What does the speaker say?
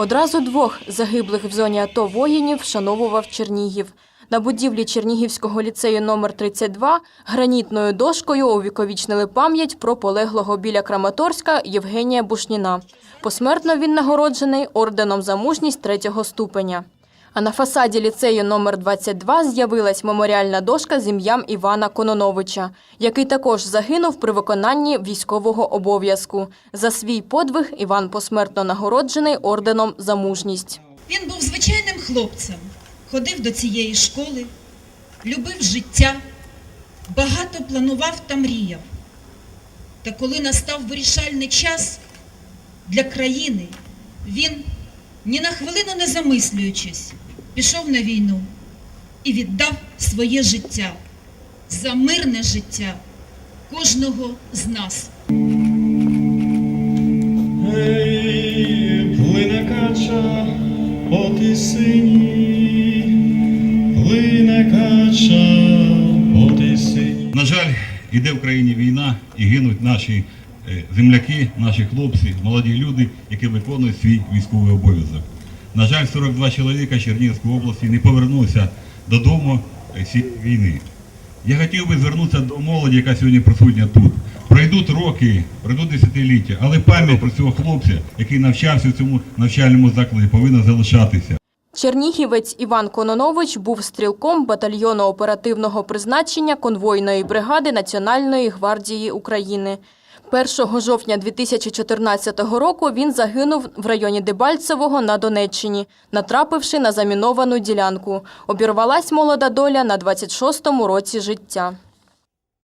Одразу двох загиблих в зоні АТО воїнів вшановував Чернігів. На будівлі Чернігівського ліцею номер 32 гранітною дошкою увіковічнили пам'ять про полеглого біля Краматорська Євгенія Бушніна. Посмертно він нагороджений орденом за мужність третього ступеня. А на фасаді ліцею номер 22 з'явилась меморіальна дошка з ім'ям Івана Кононовича, який також загинув при виконанні військового обов'язку. За свій подвиг Іван посмертно нагороджений орденом за мужність. Він був звичайним хлопцем, ходив до цієї школи, любив життя, багато планував та мріяв. Та коли настав вирішальний час для країни, він, ні на хвилину не замислюючись, пішов на війну і віддав своє життя за мирне життя кожного з нас. Ей, плине кача по тисині, плине кача по тисині. На жаль, іде в країні війна і гинуть наші земляки, наші хлопці, молоді люди, які виконують свій військовий обов'язок. На жаль, 42 чоловіка Чернігівської області не повернулися додому е, цієї війни. Я хотів би звернутися до молоді, яка сьогодні присутня тут. Пройдуть роки, пройдуть десятиліття, але пам'ять про цього хлопця, який навчався в цьому навчальному закладі, повинна залишатися. Чернігівець Іван Кононович був стрілком батальйону оперативного призначення конвойної бригади Національної гвардії України. 1 жовтня 2014 року він загинув в районі Дебальцевого на Донеччині, натрапивши на заміновану ділянку. Обірвалась молода доля на 26-му році життя.